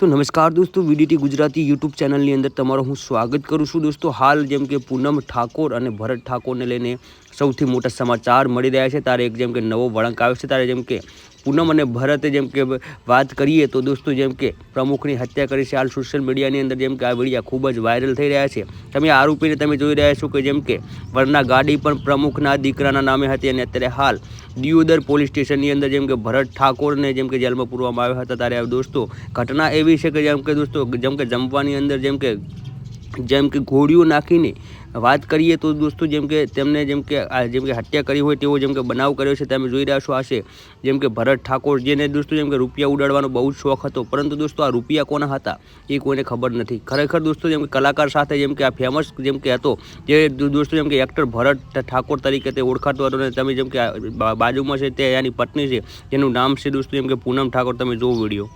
તો નમસ્કાર દોસ્તો, વીડીટી ગુજરાતી યુટ્યુબ ચેનલની અંદર તમારું હું સ્વાગત કરું છું દોસ્તો. હાલ જેમ કે પૂનમ ઠાકોર અને ભરત ઠાકોરને લઈને સૌથી મોટા સમાચાર મળી રહ્યા છે. તારે એક જેમ કે નવો વળાંક આવ્યો છે, તારે જેમ કે પૂનમ અને ભરતે જેમ કે વાત કરીએ તો દોસ્તો જેમ કે પ્રમુખની હત્યા કરી છે હાલ સોશિયલ મીડિયાની અંદર જેમ કે આ વિડીયા ખૂબ જ વાયરલ થઈ રહ્યા છે. તમે આરોપીને તમે જોઈ રહ્યા છો કે જેમ કે વરના ગાડી પણ પ્રમુખના દીકરાના નામે હતી અને અત્યારે હાલ દિયોદર પોલીસ સ્ટેશનની અંદર જેમ કે ભરત ઠાકોરને જેમ કે જેલમાં પૂરવામાં આવ્યા હતા. ત્યારે દોસ્તો ઘટના એવી છે કે જેમ કે દોસ્તો જેમ કે જમવાની અંદર જેમ કે જેમ કે ગોળીઓ નાખીને વાત કરીએ તો દોસ્તો જેમ કે તેમને જેમ કે જેમ કે હત્યા કરી હોય તેવો જેમ કે બનાવ કર્યો છે તમે જોઈ રહ્યા છો આ છે જેમ કે ભરત ઠાકોર જેને દોસ્તો જેમ કે રૂપિયા ઉડાડવાનો બહુ જ શોખ હતો પરંતુ દોસ્તો આ રૂપિયા કોના હતા એ કોઈને ખબર નથી ખરેખર દોસ્તો જેમ કે કલાકાર સાથે જેમ કે આ ફેમસ જેમ કે હતો જે દોસ્તો જેમ કે એક્ટર ભરત ઠાકોર તરીકે તે ઓળખાતો હતો અને તમે જેમ કે બાજુમાં છે તે એની પત્ની છે જેનું નામ છે દોસ્તો જેમ કે પૂનમ ઠાકોર તમે જોવો વીડિયો